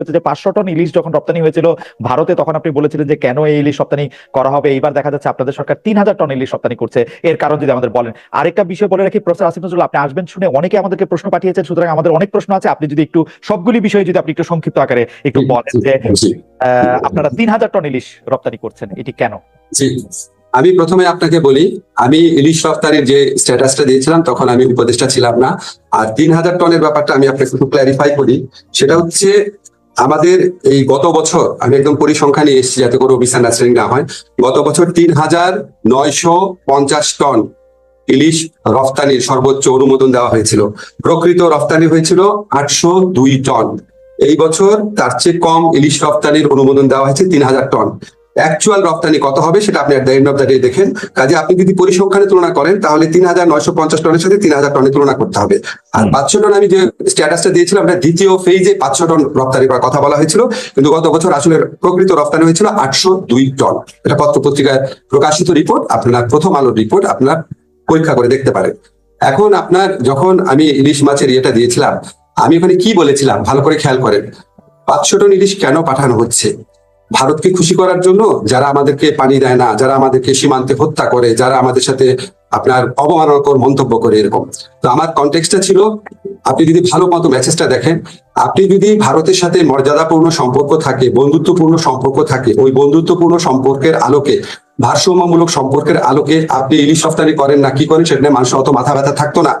হচ্ছে যে পাঁচশো টন ইলিশ যখন রপ্তানি হয়েছিল ভারতে তখন আপনি বলেছিলেন যে কেন এই ইলিশ রপ্তানি করা হবে। এইবার দেখা যাচ্ছে আপনাদের সরকার তিন হাজার টন ইলিশ রপ্তানি করছে। এর কারণ যদি আমাদের বলেন। আরেকটা বিষয় বলে রাখি প্রফেসর আসিফ নজরুল আপনি আসবেন শুনে অনেকে আমাদেরকে প্রশ্ন পাঠিয়েছেন সুতরাং আমাদের অনেক প্রশ্ন আছে। আপনি যদি একটু সবগুলি বিষয়ে যদি আপনি একটু সংক্ষিপ্ত আকারে একটু বলেন যে আহ, আপনারা তিন হাজার টন ইলিশ রপ্তানি করছেন এটি কেন? জি। আমি প্রথমে আপনাকে বলি আমি ইলিশ রফতানির যে স্ট্যাটাসটা দিয়েছিলাম তখন আমি উপদেষ্টা ছিলাম না। আর তিন হাজার টনের ব্যাপারটা আমি আপনাকে একটু ক্ল্যারিফাই করি। সেটা হচ্ছে আমাদের এই গত বছর, আমি একদম পরিসংখ্যা নিয়ে এসেছি যাতে কোনো মিসআন্ডারস্ট্যান্ডিং না হয়, গত বছর তিন হাজার নয়শো পঞ্চাশ টন ইলিশ রফতানির সর্বোচ্চ অনুমোদন দেওয়া হয়েছিল। প্রকৃত রফতানি হয়েছিল আটশো দুই টন। এই বছর তার চেয়ে কম ইলিশ রফতানির অনুমোদন দেওয়া হয়েছে তিন হাজার টন। অ্যাকচুয়াল রপ্তানি কত হবে সেটা আপনি at end of the day দেখেন। কাজে আপনি যদি পরিসংখ্যানে তুলনা করেন তাহলে তিন হাজার নয়শো পঞ্চাশ টনের সাথে তিন হাজার টনের তুলনা করতে হবে। আর পাঁচশো টন আমি যে স্ট্যাটাসটা দিয়েছিলাম এটা দ্বিতীয় ফেজে পাঁচশো টন রপ্তানি করার কথা বলা হয়েছিল। কিন্তু গত বছর আসলে প্রকৃত রপ্তানি হয়েছিল আটশো দুই টন। এটা পত্র পত্রিকায় প্রকাশিত রিপোর্ট আপনার প্রথম আলোর রিপোর্ট আপনার পরীক্ষা করে দেখতে পারেন। এখন আপনার যখন আমি ইলিশ মাছের ইয়েটা দিয়েছিলাম আমি ওখানে কি বলেছিলাম? ভালো করে খেয়াল করেন। পাঁচশো টন ইলিশ কেন পাঠানো হচ্ছে? ভারতকে খুশি করার জন্য যারা আমাদেরকে পানি দেয় না, যারা আমাদেরকে সীমান্তে হত্যা করে, যারা আমাদের সাথে আপনার অবমাননাকর মন্তব্য করে এরকম। তো আমার কনটেক্সটটা ছিল, আপনি যদি ভালো মতো মেসেজটা দেখেন, আপনি যদি ভারতের সাথে মর্যাদাপূর্ণ সম্পর্ক থাকে, বন্ধুত্বপূর্ণ সম্পর্ক থাকে, ওই বন্ধুত্বপূর্ণ সম্পর্কের আলোকে, ভারসাম্যমূলক সম্পর্কের আলোকে আপনি ইলিশ রফতানি করেন না, কি করেন সেখানে মানুষের অত মাথা ব্যথা থাকতো না।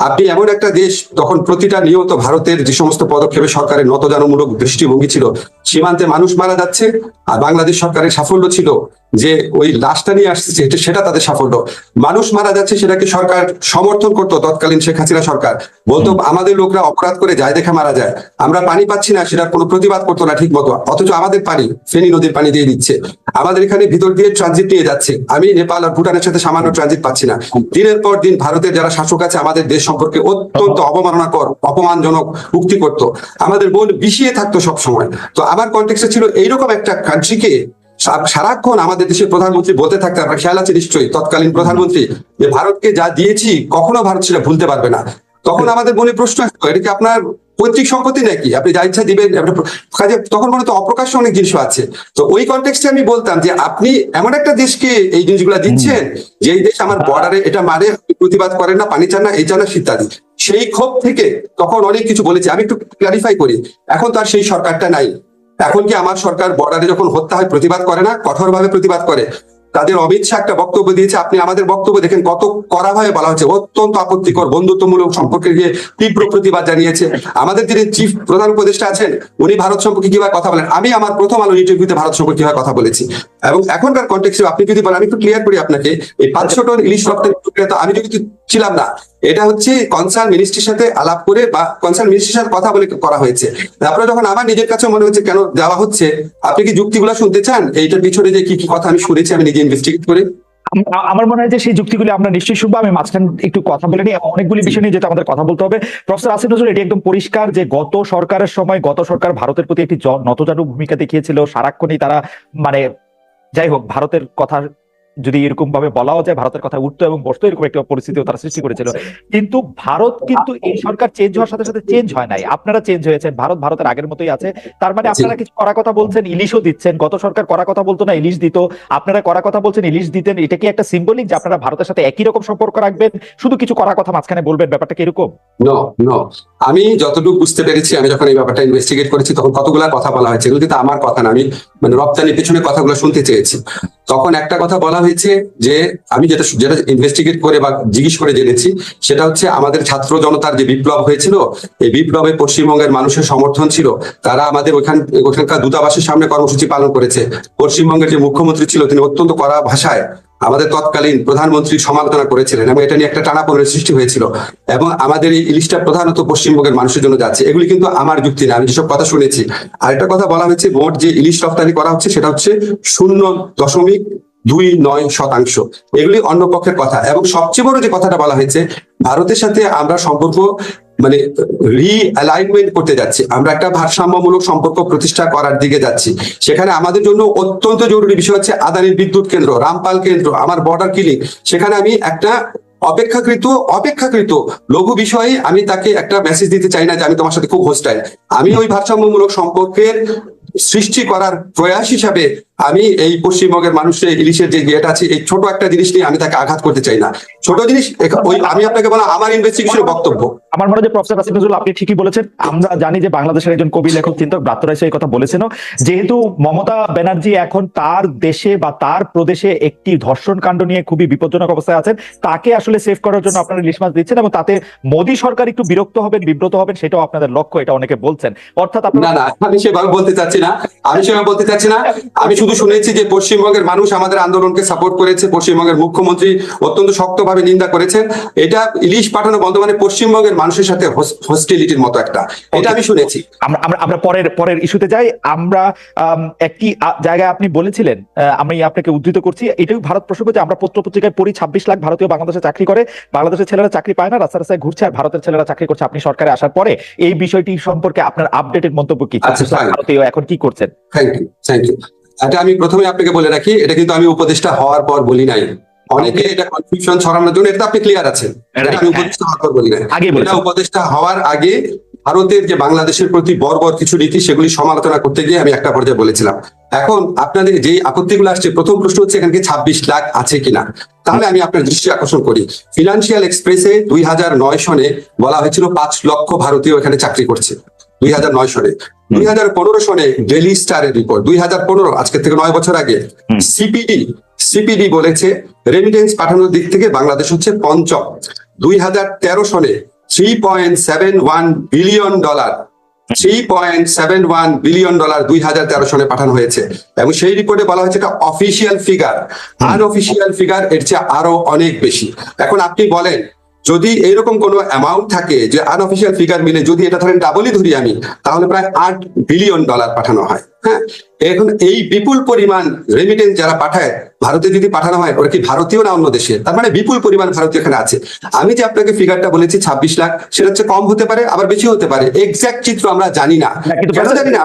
আপনি এমন একটা দেশ, তখন প্রতিটা নিয়ত ভারতের যে সমস্ত পদক্ষেপে সরকারের নতজানমূলক দৃষ্টিভঙ্গি ছিল, সীমান্তে মানুষ মারা যাচ্ছে, আর বাংলাদেশ সরকারের সাফল্য ছিল। যে ওই লাশটা নিয়ে এটা- সেটা তাদের সাফল্য। মানুষ মারা যাচ্ছে সেটাকে সরকার সমর্থন করতো তৎকালীন শেখ হাসিনা সরকার। বলতো আমাদের লোকরা অপরাধ করে যায় দেখে মারা যায়। আমরা পানি পাচ্ছি না সেটার কোনো প্রতিবাদ করতো না ঠিক মতো। অথচ আমাদের পানি ফেনী নদীর পানি দিয়ে দিচ্ছে। আমাদের এখানে ভিতর দিয়ে ট্রানজিট নিয়ে যাচ্ছে। আমি নেপাল আর ভুটানের সাথে সামান্য ট্রানজিট পাচ্ছি না। দিনের পর দিন ভারতের যারা শাসক আছে আমাদের দেশ সম্পর্কে অত্যন্ত অবমাননাকর অপমানজনক উক্তি করতো। আমাদের মন বিষিয়ে থাকতো সব সময় তো আমার কন্টেক্সে ছিল এইরকম একটা কান্ট্রিকে সারাক্ষণ আমাদের দেশের প্রধানমন্ত্রী বলতে থাকতে আপনার খেয়াল আছে নিশ্চয়ই তৎকালীন প্রধানমন্ত্রী যে ভারতকে যা দিয়েছি কখনো ভারত সেটা ভুলতে পারবে না। তখন আমাদের মনে প্রশ্ন আসতো এটা কি আপনার পৈতৃক সম্পত্তি নাকি? আপনি যা ইচ্ছা দিবেন কাজে তখন মনে তো অপ্রকাশ্য অনেক জিনিস আছে। তো ওই কনটেক্সটে আমি বলতাম যে আপনি এমন একটা দেশকে এই জিনিসগুলো দিচ্ছেন যে এই দেশ আমার বর্ডারে এটা মারে প্রতিবাদ করেন না পানি চান না এই চান না ইত্যাদি সেই ক্ষোভ থেকে তখন অনেক কিছু বলেছি। আমি একটু ক্লারিফাই করি এখন তো আর সেই সরকারটা নাই। এখন কি আমার সরকার বর্ডারে যখন হত্যা হয়, প্রতিবাদ করে না? কঠোরভাবে প্রতিবাদ করে। তাদের অমিত শাহ একটা বক্তব্য দিয়েছে, আপনি আমাদের বক্তব্য দেখেন কত কড়াভাবে বলা হয়েছে। অত্যন্ত আপত্তিকর, বন্ধুত্বমূলক সম্পর্কে গিয়ে তীব্র প্রতিবাদ জানিয়েছে। আমাদের যিনি চিফ প্রধান উপদেষ্টা আছেন, উনি ভারত সম্পর্কে কীভাবে কথা বলেন? আমি আমার প্রথম আলো ইন্টারভিউতে ভারত সম্পর্কে কীভাবে কথা বলেছি। এবং এখনকার কন্টেক্সে আপনি যদি বলেন আমি একটু ক্লিয়ার করি আপনাকে এই পাঁচশো টন ইলিশ রপ্তানি প্রক্রিয়া তো আমি যদি ছিলাম না এটা হচ্ছে কনসার্ন মিনিস্ট্রির সাথে আলাপ করে বা কনসার্ন মিনিস্ট্রির সাথে কথা বলে করা হয়েছে। তারপরে যখন আমার নিজের কাছে মনে হচ্ছে কেন দেওয়া হচ্ছে আপনি কি যুক্তিগুলো শুনতে চান? এইটার পিছনে যে কি কি কথা আমি শুনেছি আমি নিজে ইনভেস্টিগেট করে? আমার মনে হয় যে সেই যুক্তিগুলি আমরা নিশ্চয়ই শুনব। আমি মাঝখান একটু কথা বলে নিই অনেকগুলি বিষয় নিয়ে যেটা আমাদের কথা বলতে হবে। প্রফেসর আসিফ নজরুল এটি একদম পরিষ্কার যে গত সরকারের সময় গত সরকার ভারতের প্রতি একটি নতজানু ভূমিকা দেখিয়েছিল। সারাক্ষণই তারা মানে যাই হোক ভারতের কথা যদি এরকম ভাবে বলাও যায় ভারতের কথা উঠতো এবং বসতো এরকম একটা পরিস্থিতিও তারা সৃষ্টি করেছিল। কিন্তু ভারত কিন্তু এই সরকার চেঞ্জ হওয়ার সাথে সাথে চেঞ্জ হয় নাই। আপনারা চেঞ্জ হয়েছেন ভারত ভারতের আগের মতোই আছে। তার মানে আপনারা কিছু করা কথা বলছেন ইলিশও দিচ্ছেন। গত সরকার করা কথা বলতো না ইলিশ দিত। আপনারা করা কথা বলছেন ইলিশ দিতেন। এটা কি একটা সিম্বলিক যে আপনারা ভারতের সাথে একই রকম সম্পর্ক রাখবেন? শুধু কিছু করা কথা মাঝখানে বলবেন ব্যাপারটা কি এরকম? নো নো আমি যতটুকু বুঝতে পেরেছি আমি যখন এই ব্যাপারটা ইনভেস্টিগেট করেছি তখন কতগুলা কথা বলা হয়েছে। এগুলো কিন্তু আমার কথা না। আমি মানে রপ্তানির পেছনে কথাগুলো শুনতে চেয়েছি। তখন একটা কথা বলা হয়েছে যে আমি যেটা যেটা ইনভেস্টিগেট করে বা জিজ্ঞেস করে জেনেছি, সেটা হচ্ছে আমাদের ছাত্র জনতার যে বিপ্লব হয়েছিল, এই বিপ্লবে পশ্চিমবঙ্গের মানুষের সমর্থন ছিল। তারা আমাদের ওইখান ওখানকার দূতাবাসের সামনে কর্মসূচি পালন করেছে। পশ্চিমবঙ্গের যে মুখ্যমন্ত্রী ছিল, তিনি অত্যন্ত কড়া ভাষায় আমাদের তৎকালীন প্রধানমন্ত্রী সমালোচনা করেছিলেন এবং এটা নিয়ে একটা টানাপোড়েনের সৃষ্টি হয়েছিল এবং আমাদের এই ইলিশটা প্রধানত পশ্চিমবঙ্গের মানুষের জন্য যাচ্ছে। এগুলি কিন্তু আমার যুক্তি না, আমি যেসব কথা শুনেছি। আরেকটা কথা বলা হয়েছে, মোট যে ইলিশ রপ্তানি করা হচ্ছে সেটা হচ্ছে শূন্য দশমিক দুই নয় শতাংশ। এগুলি অন্য পক্ষের কথা। এবং সবচেয়ে বড় যে কথাটা বলা হয়েছে, ভারতের সাথে আমরা সম্পর্ক মানে রিঅ্যালাইনমেন্ট করতে যাচ্ছি। আমরা একটা ভারসাম্যমূলক সম্পর্ক প্রতিষ্ঠা করার দিকে যাচ্ছি। সেখানে আমাদের জন্য অত্যন্ত জরুরি বিষয় হচ্ছে আদানির বিদ্যুৎ কেন্দ্র, রামপাল কেন্দ্র, আমার বর্ডার কিলিং সেখানে আমি একটা অপেক্ষাকৃত অপেক্ষাকৃত লঘু বিষয়ে আমি তাকে একটা মেসেজ দিতে চাই না যে আমি তোমার সাথে খুব হোস্টাইল আমি ওই ভারসাম্যমূলক সম্পর্কের সৃষ্টি করার প্রয়াস হিসাবে আমি এই পশ্চিমবঙ্গের মানুষের ইলিশের যে ইয়েটা আছে এই ছোট একটা জিনিস নিয়ে আমি তাকে আঘাত করতে চাই না। ছোট জিনিস ওই আমি আপনাকে বলা আমার ইনভেস্টিগেশনের বক্তব্য। আমার মনে হয় যে প্রফেসর আসিফ নজরুল আপনি ঠিকই বলেছেন। আমরা জানি যে বাংলাদেশের একজন কবি লেখক চিন্তক ব্রাত্যরাই এই কথা বলেছেন যেহেতু মমতা ব্যানার্জি এখন তার দেশে বা তার প্রদেশে একটি ধর্ষণ কাণ্ড নিয়ে খুবই বিপজ্জনক অবস্থায় আছেন তাকে আসলে সেভ করার জন্য আপনারা ইলিশ মাছ দিচ্ছেন এবং তাতে মোদী সরকার একটু বিরক্ত হবেন বিব্রত হবেন সেটাও আপনাদের লক্ষ্য এটা অনেকে বলছেন। অর্থাৎ না আপনারা না আমি সেভাবে বলতে চাচ্ছি না। আমি সেভাবে বলতে চাচ্ছি না। আমি শুধু শুনেছি যে পশ্চিমবঙ্গের মানুষ আমাদের আন্দোলনকে সাপোর্ট করেছে পশ্চিমবঙ্গের মুখ্যমন্ত্রী অত্যন্ত শক্তভাবে নিন্দা করেছেন। এটা ইলিশ পাঠানো বন্ধ মানে পশ্চিমবঙ্গের মানুষের সাথে হস্টিলিটির মতো একটা। এটা আমি শুনেছি। আমরা আমরা পরের পরের ইস্যুতে যাই। আমরা একটি জায়গায় আপনি বলেছিলেন আমি আপনাকে উদ্ধৃত করছি। এটাই ভারত প্রসঙ্গ যে আমরা পত্র পত্রিকায় পড়ি ছাব্বিশ লাখ ভারতীয় বাংলাদেশে চাকরি করে। বাংলাদেশের ছেলেরা চাকরি পায় না রাস্তা রাস্তায় ঘুরছে আর ভারতের ছেলেরা চাকরি করছে আপনি সরকারে আসার পরে। এই বিষয়টি সম্পর্কে আপনার আপডেটেড মন্তব্য কি? আচ্ছা. ভারতীয় এখন কি করছেন? থ্যাংক ইউ থ্যাংক ইউ এটা আমি প্রথমে আপনাকে বলে রাখি এটা কিন্তু আমি উপদেষ্টা হওয়ার পর বলি নাই। অনেকে এটা কনফিউশন ছড়ানোর জন্য এটা আপনি ক্লিয়ার আছেন। এটা আমি হ্যাঁ। উপদেষ্টা হওয়ার পর বলি নাই। আগে এটা উপদেষ্টা হওয়ার আগে ভারতের যে বাংলাদেশের প্রতি বর্বর কিছু নীতি সেগুলি সমালোচনা করতে গিয়ে আমি একটা পর্যায়ে বলেছিলাম। এখন আপনাদের যে আপত্তিগুলো আসছে প্রথম প্রশ্ন হচ্ছে এখানে ছাব্বিশ লাখ আছে কিনা? তাহলে আমি আপনার দৃষ্টি আকর্ষণ করি। ফিনান্সিয়াল এক্সপ্রেসে দুই হাজার নয় সনে বলা হয়েছিল পাঁচ লক্ষ ভারতীয় এখানে চাকরি করছে। দুই হাজার নয় সনে। দুই হাজার পনেরো সনে ডেলি স্টারের রিপোর্ট দুই হাজার পনেরো আজকে থেকে নয় বছর আগে। সিপিডি সিপিডি বলেছে রেমিটেন্স পাঠানোর দিক থেকে বাংলাদেশ হচ্ছে পঞ্চম। দুই হাজার তেরো সনে three point seven one billion dollar three point seven one billion dollar দুই হাজার তেরো সনে পাঠানো হয়েছে। এবং সেই রিপোর্টে বলা হয়েছে এটা অফিসিয়াল ফিগার আনঅফিসিয়াল ফিগার এর চেয়ে আরও অনেক বেশি। এখন আপনি বলেন যদি এরকম কোনো অ্যামাউন্ট থাকে যে আনঅফিসিয়াল ফিগার মিলে যদি এটা ধরেন ডাবলই ধরি আমি, তাহলে প্রায় আট বিলিয়ন ডলার পাঠানো হয় হ্যাঁ? এখন এই বিপুল পরিমাণ রেমিটেন্স যারা পাঠায় ভারতে যদি পাঠানো হয় ওরা কি ভারতীয় না অন্য দেশে? তার মানে বিপুল পরিমাণ ভারতীয় এখানে আছে। আমি যে আপনাকে ফিগারটা বলেছি ছাব্বিশ লাখ সেটা হচ্ছে কম হতে পারে আবার বেশি হতে পারে। এক্সাক্ট চিত্র আমরা জানি না। কেন জানি না?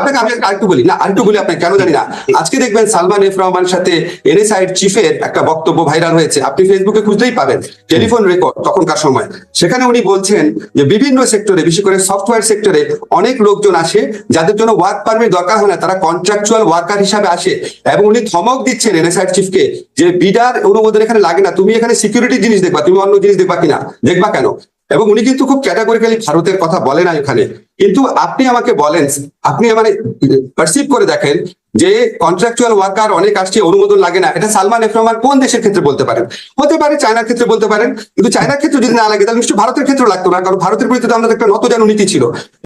আপনাকে আমি আরেকটু বলি না আরেকটু বলি আপনাকে কেন জানি না? আজকে দেখবেন সালমান এফ রহমান সাথে এনএসআই চিফের একটা বক্তব্য ভাইরাল হয়েছে। আপনি ফেসবুকে খুঁজলেই পাবেন টেলিফোন রেকর্ড তখনকার সময়। সেখানে উনি বলছেন যে বিভিন্ন সেক্টরে বিশেষ করে সফটওয়্যার সেক্টরে অনেক লোকজন আসে যাদের জন্য ওয়ার্ক পারমিট দরকার হয় না তারা কন্ট্রাকচুয়াল ওয়ার্কার হিসাবে আসে এবং উনি ধমক দিচ্ছেন এনএসআই চিফকে যে বিডার অনুমোদন এখানে লাগে না, তুমি এখানে সিকিউরিটি জিনিস দেখবা, তুমি অন্য জিনিস দেখবা কিনা, দেখবা কেন? এবং উনি কিন্তু খুব ক্যাটাগরিক্যালি ভারতের কথা বলে না এখানে। কিন্তু আপনি আমাকে বলেন, আপনি মানে পারসিভ করে দেখেন যে কন্ট্রাকচুয়াল ওয়ার্কার অনেক আসছে, অনুমোদন লাগে না। এটা সালমান এফ রহমান কোন দেশের ক্ষেত্রে বলতে পারেন? হতে পারে চায়নার ক্ষেত্রে বলতে পারেন, কিন্তু চায়নার ক্ষেত্রে যদি না লাগে, তাহলে নিশ্চয়ই ভারতের ক্ষেত্রে লাগতো না, কারণ ভারতের প্রতি তো আমাদের একটা নতজানু নীতি ছিল।